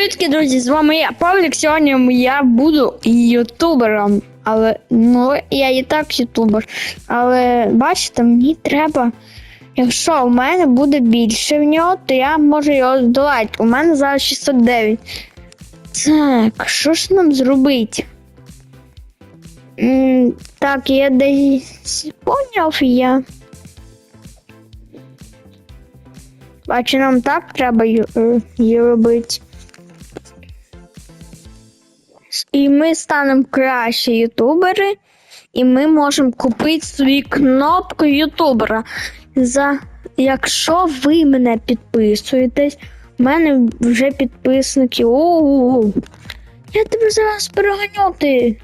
Привітки, друзі! З вами я, Павлік. Сьогодні я буду ютубером. Але ну я і так ютубер. Але бачите, мені треба. Якщо у мене буде більше в нього, то я можу його здолати. У мене зараз 609. Так, що ж нам зробити? М, так, я десь поняв я. А нам так треба е, її робити? І ми станемо кращі ютубери, і ми можемо купити собі кнопку ютубера. За... Якщо ви мене підписуєтесь, в мене вже підписники. О, я тебе зараз переганю ти.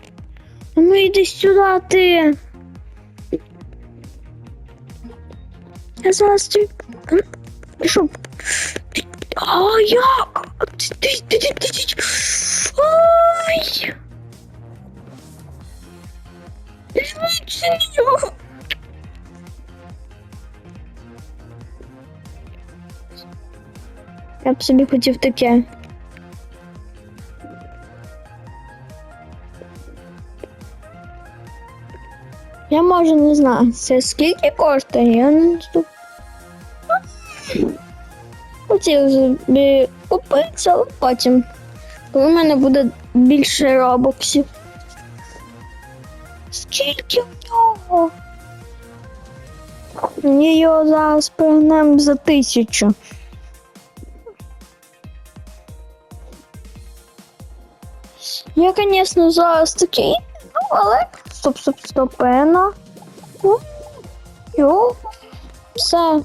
Ну йди сюди ти. Я зараз ти. Ти- А як? Ти, ти, ти, ти, ти, ти. Ой. Звідси його. Я б собі хотів таке. Я може не знаю, це скільки коштує, я не знаю. Хотів собі купити, але потім. Коли в мене буде більше робоксів. Скільки в нього? Мені його зараз пригнемо за тисячу. Я, звісно, зараз такий, ну, але стоп, стоп, стоп, ена. Ну, Йо, все.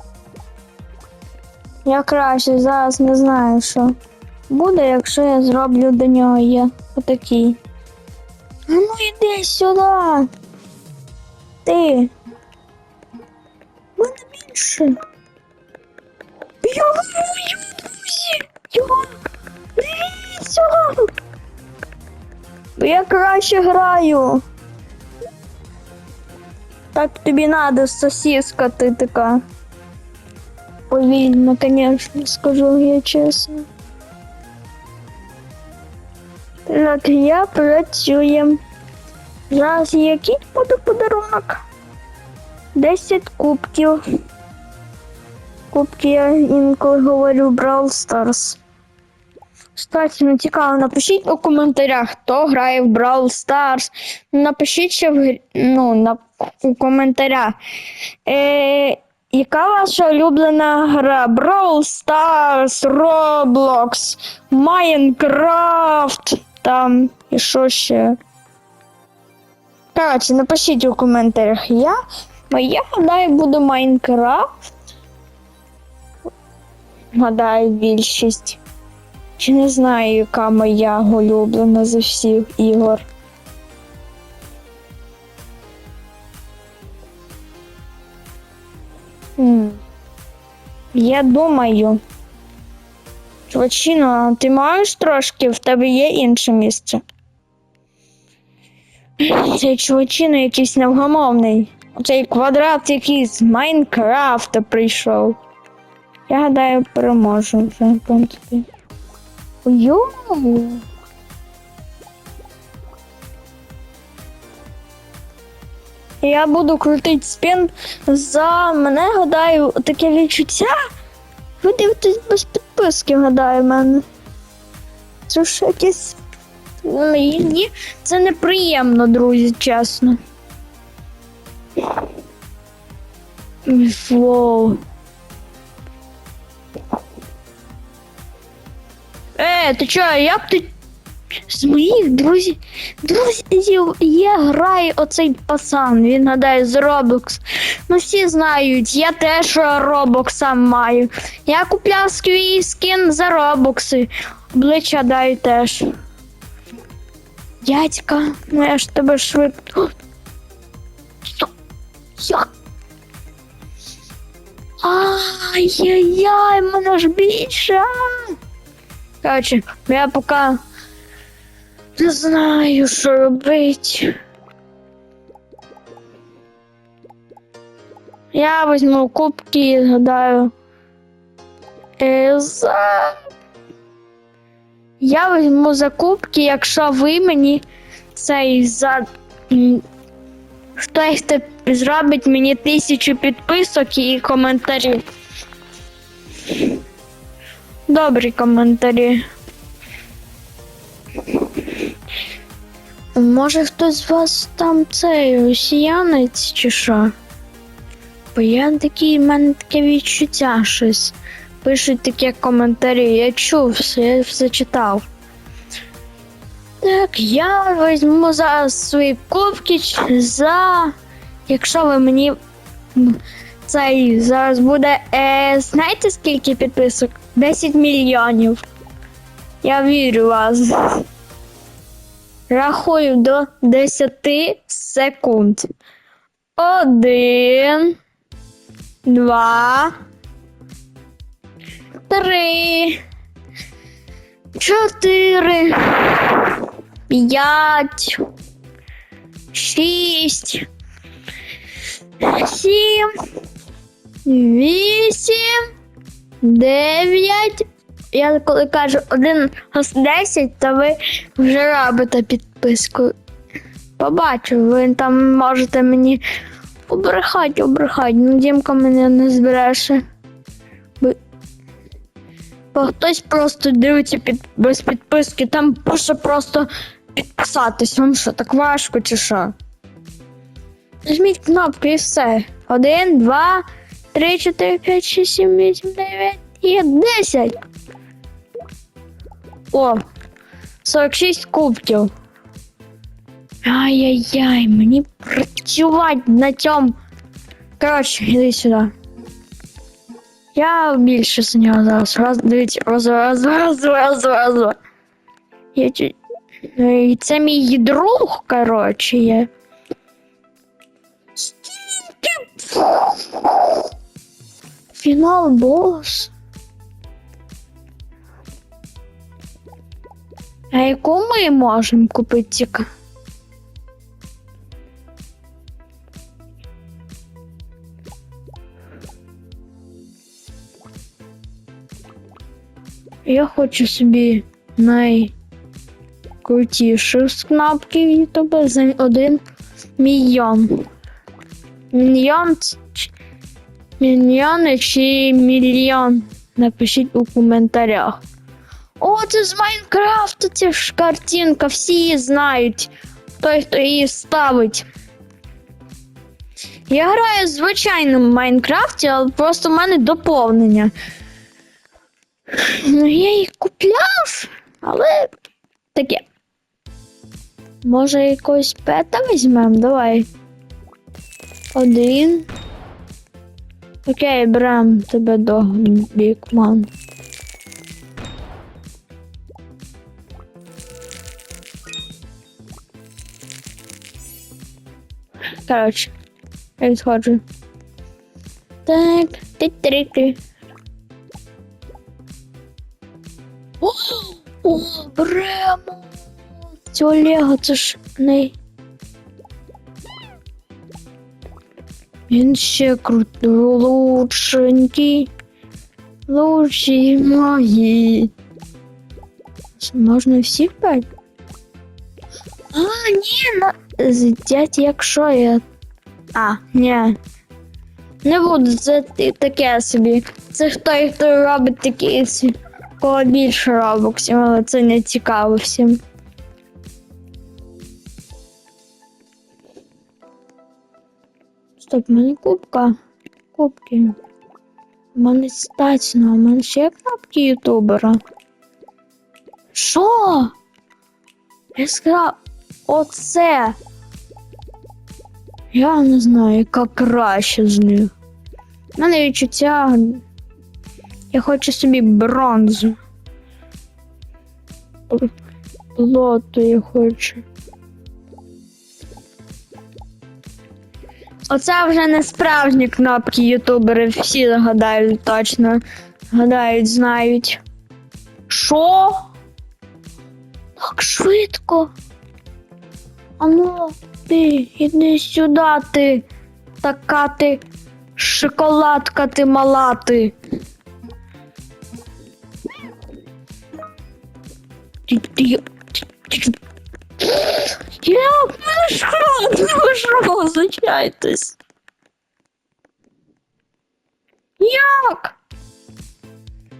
Я краще зараз не знаю, що буде, якщо я зроблю до нього є отакий. А ну йди сюди. Ти. Мене більше. Йо, йо, друзі. Йо. Дивіться. Бо я краще граю. Так тобі надо, сосиска ти така. Повільно, конечно, скажу я чесно. Так, я працюю. Зараз який буде подарунок? 10 кубків. Кубки я інколи говорю Brawl Stars. Кстати, ну цікаво, напишіть у коментарях, хто грає в Brawl Stars. Напишіть ще в ну, на, у коментарях. Е, яка ваша улюблена гра? Brawl Stars, Roblox, Minecraft там і що ще? Коротше, напишіть у коментарях я. Моя гадаю буде Майнкрафт. Гадаю, більшість. Чи не знаю, яка моя улюблена з всіх ігор. Я думаю. Чувачино, ти маєш трошки, в тебе є інше місце. Цей чувачино якийсь невгамовний. Оцей квадрат якийсь з Майнкрафта прийшов. Я гадаю, переможу вже, в принципі. Йоу. Я буду крутити спін за мене, гадаю, таке відчуття. Ви дивитесь без підписки, гадаю, в мене. Це ж якесь. Мені це неприємно, друзі, чесно. Воу. Е, ти чо, як ти з моїх друзів, друзів є грає оцей пацан, він гадає з Roblox. Ну всі знають, я теж Roblox маю. Я купляв свій скін за робокси. Обличчя даю теж. Дядька, ну я ж тебе швидко. Що? Ай-яй-яй, мене ж більше. Короче, я поки не знаю, що робити. Я візьму кубки і згадаю. Е, за... Я візьму закупки, якщо ви мені цей за. Хтось хто зробить мені тисячу підписок і коментарів. Добрі коментарі. Може хтось з вас там цей росіянець чи що? Бо я такий, в мене таке відчуття щось. Пишуть такі коментарі. Я чув все, я все читав. Так, я візьму зараз свої кубки за. Якщо ви мені. Цей зараз буде. Е, знаєте скільки підписок? 10 мільйонів. Я вірю в вас. Рахую до 10 секунд. Один. Два. Три. Чотири. П'ять. Шість. Сім. Вісім. Дев'ять. Я коли кажу один з десять, то ви вже робите підписку. Побачу, ви там можете мені обрехати, обрехати. Ну, Дімка мене не збереше. Бо, хтось просто дивиться під, без підписки, там пише просто підписатись. Вам що, так важко чи що? Нажміть кнопку і все. Один, два, три, чотири, п'ять, шість, сім, вісім, дев'ять і десять. О, 46 кубків. Ай-яй-яй, мені працювати на цьому. Коротше, іди сюди. Я більше з нього зараз. Раз, дивіться, раз, раз, раз, раз, раз, раз. Я чу- Е, і Це мій друг, коротше, є. Скільки? Фінал бос. А яку ми можемо купити тільки? Я хочу собі найкрутішу з кнопки Ютуба за один мільйон. Мільйон мільйони чи мільйон? Напишіть у коментарях. О, це з Майнкрафту, це ж картинка, всі її знають. Той, хто її ставить. Я граю в звичайному Майнкрафті, але просто в мене доповнення. Ну, я їх купляв, але таке. Може, якогось пета візьмемо? Давай. Один. Окей, берем тебе до Бікман. Коротше, я відходжу. Так, ти-три-три. О, о, беремо. Це Олега, це ж не. Він ще крутий, лучшенький. Лучші. Це Можна всіх п'ять? А, ні, на... З'їдять, якщо я. А, ні. Не буду, це таке собі. Це хто хто робить такі кого більше робоксів, але це не цікаво всім. Стоп, в мене кубка. Кубки. У мене статіно, у мене ще кнопки ютубера. Що? Я сказав, оце. Я не знаю, яка краще з них. У мене відчуття. Я хочу собі бронзу. Лоту я хочу. Оце вже не справжні кнопки ютубери, всі гадають точно. Гадають, знають. Що? Так швидко. Ану, ти, іди сюди, ти. Така ти шоколадка ти мала ти. Як ви що? Як?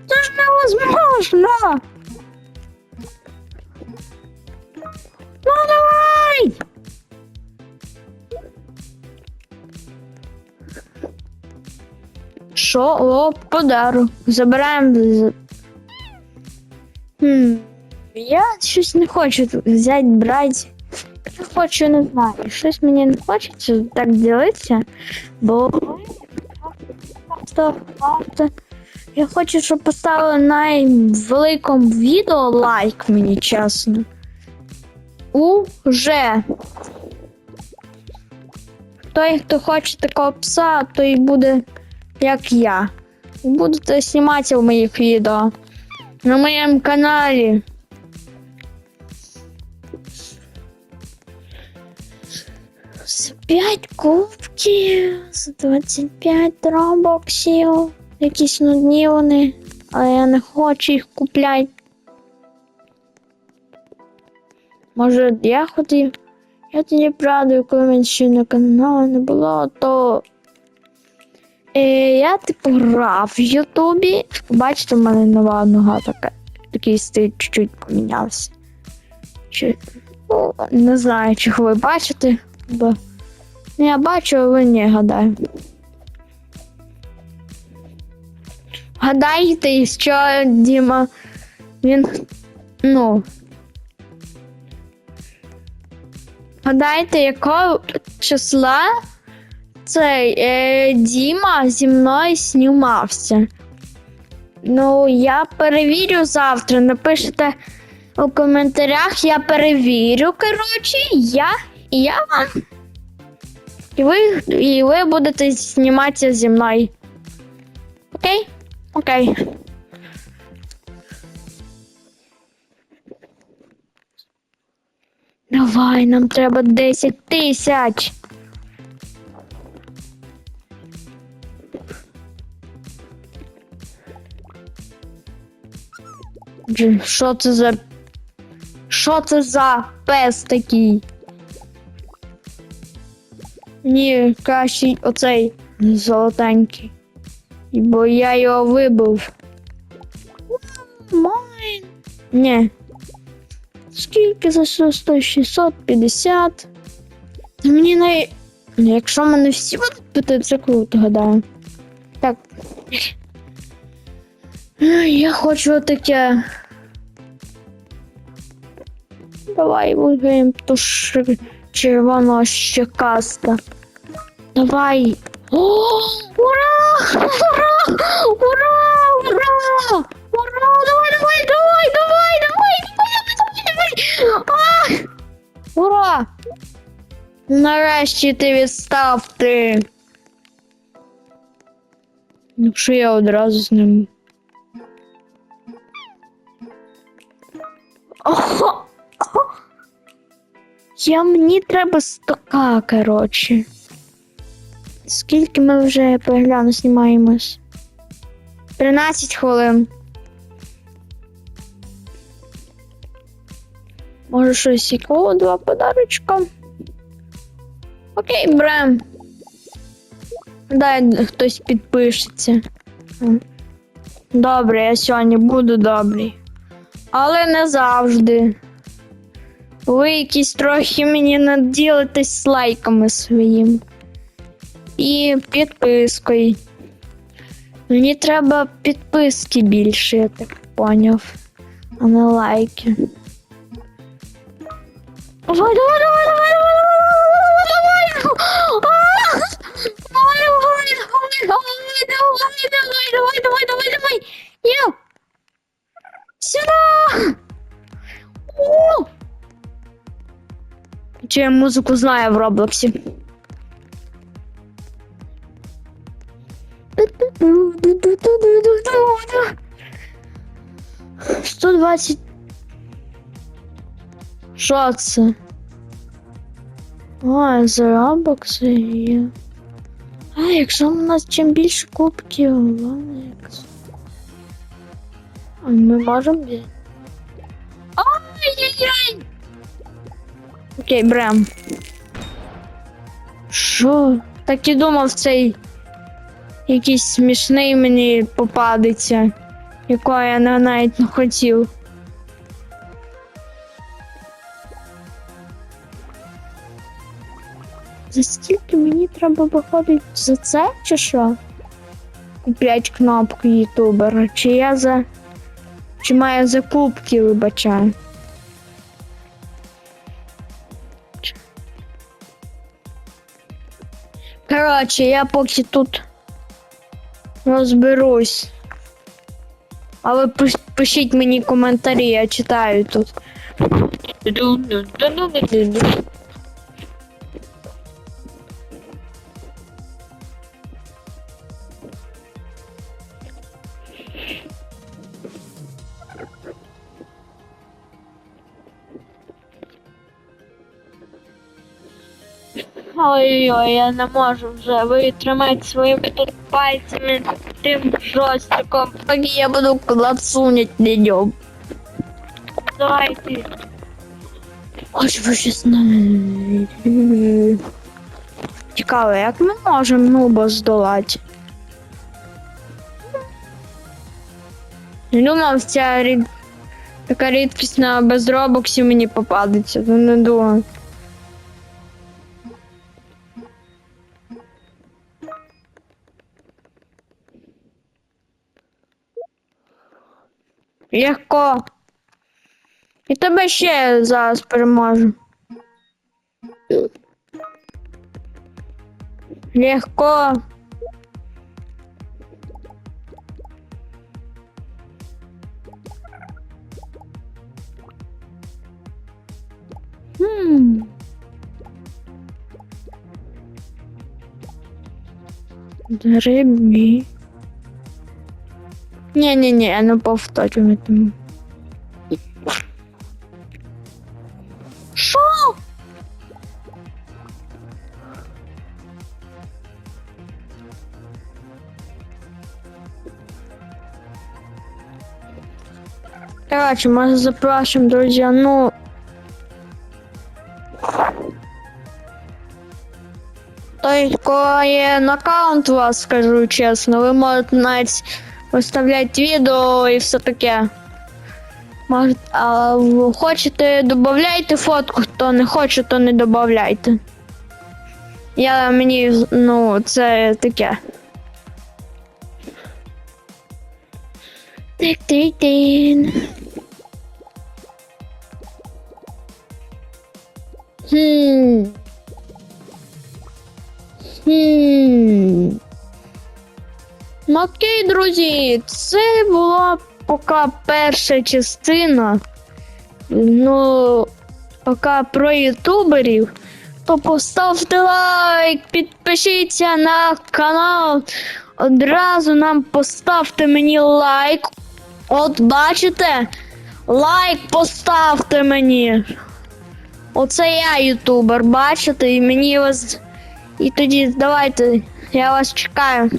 Це ж невозможно! Давай! Що? О, подару. Забираємо. Хм. Я щось не хочу взяти, брати. Я хочу, не знаю. Щось мені не хочеться так ділитися, бо. Я хочу, щоб поставили на великому відео лайк мені чесно. Уже. Той, хто хоче такого пса, той буде як я. Будете знімати в моїх відео. На моєму каналі. З 5 кубків, з 25 робоксів. Якісь нудні вони, але я не хочу їх купляти. Може, я хотів. Я тоді правда, коли мене ще на каналі не було, то е, я типу грав в Ютубі. Бачите, в мене нова нога така. Такий стиль чуть-чуть помінявся. Чи, ну, не знаю, чи ви бачите, бо ну, я бачу, а ви не гадаю. Гадайте, що Діма він. Ну. Гадайте, якого числа цей е, Діма зі мною знімався. Ну, я перевірю завтра. Напишете у коментарях, я перевірю, коротше, я і я вам. І ви, і ви будете зніматися зі мною. Окей? Окей. Давай, нам треба 10 тисяч. Що це за. Що це за пес такий? Ні, краще оцей золотенький. Бо я його вибив. Майн. Ні. Скільки за що 100, 650? Та мені не. Ну, Якщо мене всі будуть пити, це круто, гадаю. Так. Я хочу таке. Давай виграємо ту ш... червоного щекаста. Давай. О, ура! Ура! Ура! Ура! Ура! Давай, давай, давай, давай, давай, давай, давай, давай. А! Ура! Нарешті ти відстав ти. Якщо я одразу з ним. Ого! Я мені треба стока, коротше. Скільки ми вже перегляну знімаємось? 13 хвилин. Може щось якого два подарочка. Окей, берем. Дай хтось підпишеться. Добре, я сьогодні буду добрий. Але не завжди. Ви якісь трохи мені наділитесь лайками своїми. І підпискою. Мені треба підписки більше, я так поняв. А не лайки. Давай, давай, давай, давай, давай, давай, давай, давай, давай, давай, давай, давай, давай, Є! Сюда! О! Чи я музику знаю в Роблоксі? 120. Що це? А, заробокси є. А, якщо у нас чим більше кубків, ладно, як. А ми можемо взяти. А! Окей, брем. Що? Так і думав, цей якийсь смішний мені попадеться, якого я на- навіть не хотів. За скільки мені треба виходить за це чи що? Куплять кнопку ютубера. Чи я за. Чи маю закупки, вибачаю. Коротше, я поки тут розберусь. А ви пишіть мені коментарі, я читаю тут. Ой-ой, я не можу вже. Ви тримайте своїми тут пальцями тим жостиком, поки я буду клацунять на ньому. Давайте. Ось ви щось не... Цікаво, як ми можемо нуба здолати? Не думав, ця рід... така рідкісна без робоксів мені попадеться, ну не думав. Легко. І тебе ще зараз переможу. Легко. Хм. Грибі. Ні-ні-ні, я не повторювати. Що? Короче, мы запрашиваем, друзья, ну... То есть, коли є нокаунт у вас, скажу чесно, ви можете навіть виставляти відео і все таке. Може, а хочете, додавайте фотку, хто не хоче, то не додавайте. Я мені, ну, це таке. Хм. Хм. Ну окей, друзі, це була поки перша частина. Ну, поки про ютуберів. То поставте лайк, підпишіться на канал. Одразу нам поставте мені лайк. От бачите? Лайк поставте мені. Оце я ютубер, бачите, і мені вас. І тоді давайте, я вас чекаю.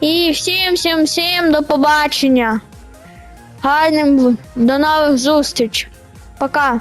І всім, всім, всім до побачення. Гарним до нових зустріч. Пока.